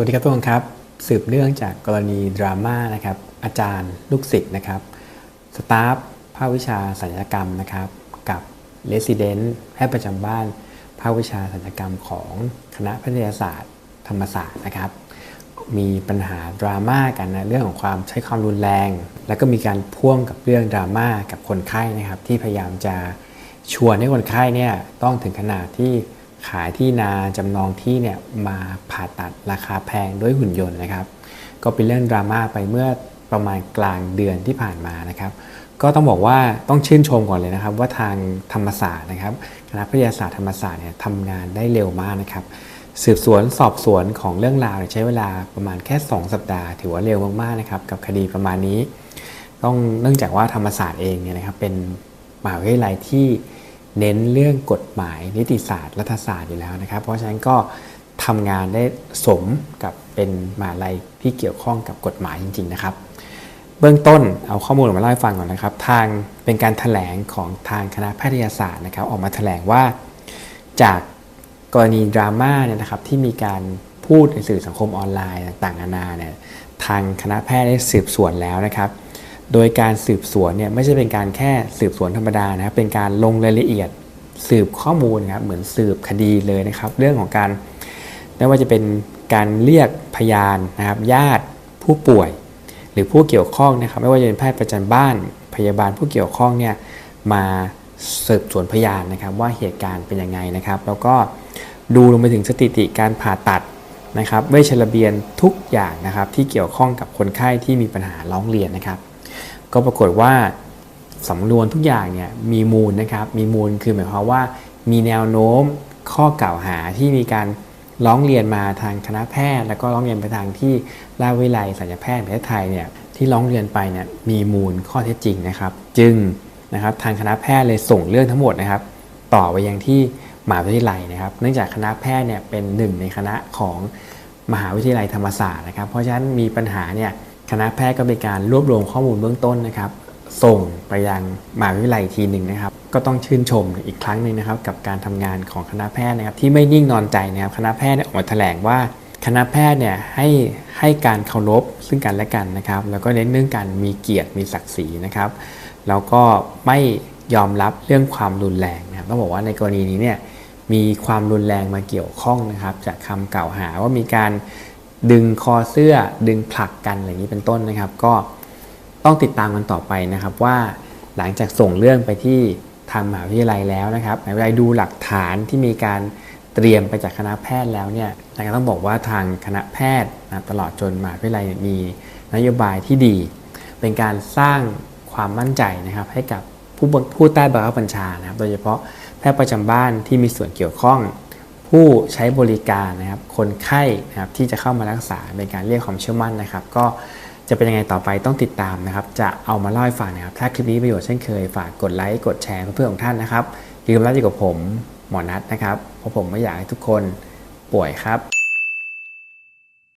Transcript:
วัสดีครับทุกคนครับ สืบเนื่องจากกรณีดราม่านะครับ อาจารย์ลูกศิษย์นะครับสตาฟภาควิชาสัญญกรรมนะครับ กับเลสซิเดนต์แพทย์ประจำบ้าน ภาควิชาสัญญกรรมของคณะแพทยศาสตร์ธรรมศาสตร์นะครับ มีปัญหาดราม่ากันนะเรื่องของความใช้ความรุนแรง แล้วก็มีการพ่วงกับเรื่องดราม่ากับคนไข้นะครับ ที่พยายามจะชวนให้คนไข้เนี่ยต้องถึงขนาดที่ ขายที่นาจำนองที่เนี่ยมาผ่าตัดราคาแพงด้วยหุ่นยนต์นะครับ ก็เป็นเรื่องดราม่าไปเมื่อประมาณกลางเดือนที่ผ่านมานะครับ ก็ต้องบอกว่าต้องชื่นชมก่อนเลยนะครับ ว่าทางธรรมศาสตร์นะครับคณะแพทยศาสตร์ธรรมศาสตร์เนี่ยทำงานได้เร็วมากนะครับ สืบสวนสอบสวนของเรื่องราวใช้เวลาประมาณแค่ 2 สัปดาห์ ถือว่าเร็วมากๆนะครับกับคดีประมาณนี้ ต้องเนื่องจากว่าธรรมศาสตร์เองเนี่ยนะครับเป็นมหาวิทยาลัยที่ เน้นเรื่องกฎหมายนิติศาสตร์รัฐศาสตร์อยู่แล้วนะครับ เพราะฉะนั้นก็ทำงานได้สมกับเป็นมหาลัยที่เกี่ยวข้องกับกฎหมายจริง ๆ นะครับ เบื้องต้นเอาข้อมูลมาเล่าให้ฟังก่อนนะครับ ทางเป็นการถแถลงของทางคณะแพทยศาสตร์นะครับ ออกมาถแถลงว่าจากกรณีดราม่าเนี่ยนะครับที่มีการพูดในสื่อสังคมออนไลน์ต่างๆนานาเนี่ยทางคณะแพทย์ได้สืบสวนแล้วนะครับ โดยการสืบสวนเนี่ยไม่ใช่เป็นการแค่สืบสวนธรรมดานะครับเป็นการลงรายละเอียดสืบข้อมูลครับเหมือนสืบคดีเลยนะครับ เรื่องของการไม่ว่าจะเป็นการเรียกพยานนะครับญาติผู้ป่วย หรือผู้เกี่ยวข้องนะครับไม่ว่าจะเป็นแพทย์ประจำบ้าน พยาบาลผู้เกี่ยวข้องเนี่ยมาสืบสวนพยานนะครับว่าเหตุการณ์เป็นยังไงนะครับ แล้วก็ดูลงไปถึงสถิติการผ่าตัดนะครับเวชระเบียนทุกอย่างนะครับที่เกี่ยวข้องกับคนไข้ที่มีปัญหาร้องเรียนนะครับ ก็ปรากฏว่าสำนวนทุกอย่างเนี่ยมีมูลนะครับ มีมูลคือหมายความว่ามีแนวโน้มข้อกล่าวหาที่มีการร้องเรียนมาทางคณะแพทย์ แล้วก็ร้องเรียนไปทางที่ราชวิทยาลัยศัลยแพทย์ประเทศไทยเนี่ยที่ร้องเรียนไปเนี่ยมีมูลข้อเท็จจริงนะครับ จึงนะครับทางคณะแพทย์เลยส่งเรื่องทั้งหมดนะครับ ต่อไปยังที่มหาวิทยาลัยนะครับ เนื่องจากคณะแพทย์เนี่ยเป็นหนึ่งในคณะของมหาวิทยาลัยธรรมศาสตร์นะครับ เพราะฉะนั้นมีปัญหาเนี่ย คณะแพทย์ก็เป็นการรวบรวมข้อมูลเบื้องต้นนะครับ ส่งไปยังมหาวิทยาลัยทีหนึ่งนะครับ ก็ต้องชื่นชมอีกครั้งหนึ่งนะครับ กับการทำงานของคณะแพทย์นะครับ ที่ไม่นิ่งนอนใจนะครับ คณะแพทย์ออกมาแถลงว่าคณะแพทย์เนี่ยให้ให้การเคารพซึ่งกันและกันนะครับ แล้วก็เน้นเรื่องการมีเกียรติมีศักดิ์ศรีนะครับ แล้วก็ไม่ยอมรับเรื่องความรุนแรงนะครับต้องบอกว่าในกรณีนี้เนี่ยมีความรุนแรงมาเกี่ยวข้องนะครับ จากคำกล่าวหาว่ามีการ ดึงคอเสื้อดึงผลักกันอะไรย่างนี้เป็นต้นนะครับ ก็ต้องติดตามกันต่อไปนะครับว่าหลังจากส่งเรื่องไปที่ทางมหาวิทยาลัยแล้วนะครับมหาวิทยาลัยดูหลักฐานที่มีการเตรียมไปจากคณะแพทย์แล้วเนี่ยแต่ก็ต้องบอกว่าทางคณะแพทย์นะตลอดจนมหาวิทยาลัยมีนโยบายที่ดี เป็นการสร้างความมั่นใจนะครับ ให้กับผู้ผู้ใต้บังคับบัญชานะครับ โดยเฉพาะแพทย์ประจำบ้านที่มีส่วนเกี่ยวข้อง ผู้ใช้บริการนะครับ คนไข้นะครับที่จะเข้ามารักษาเป็นการเรียกความเชื่อมั่นนะครับ ก็จะเป็นยังไงต่อไปต้องติดตามนะครับ จะเอามาเล่าให้ฟังนะครับ ถ้าคลิปนี้ประโยชน์เช่นเคย ฝากกดไลค์กดแชร์เพื่อนๆของท่านนะครับอย่าลืมรับอยู่กับผมหมอนัทนะครับ เพราะผมไม่อยากให้ทุกคนป่วยครับ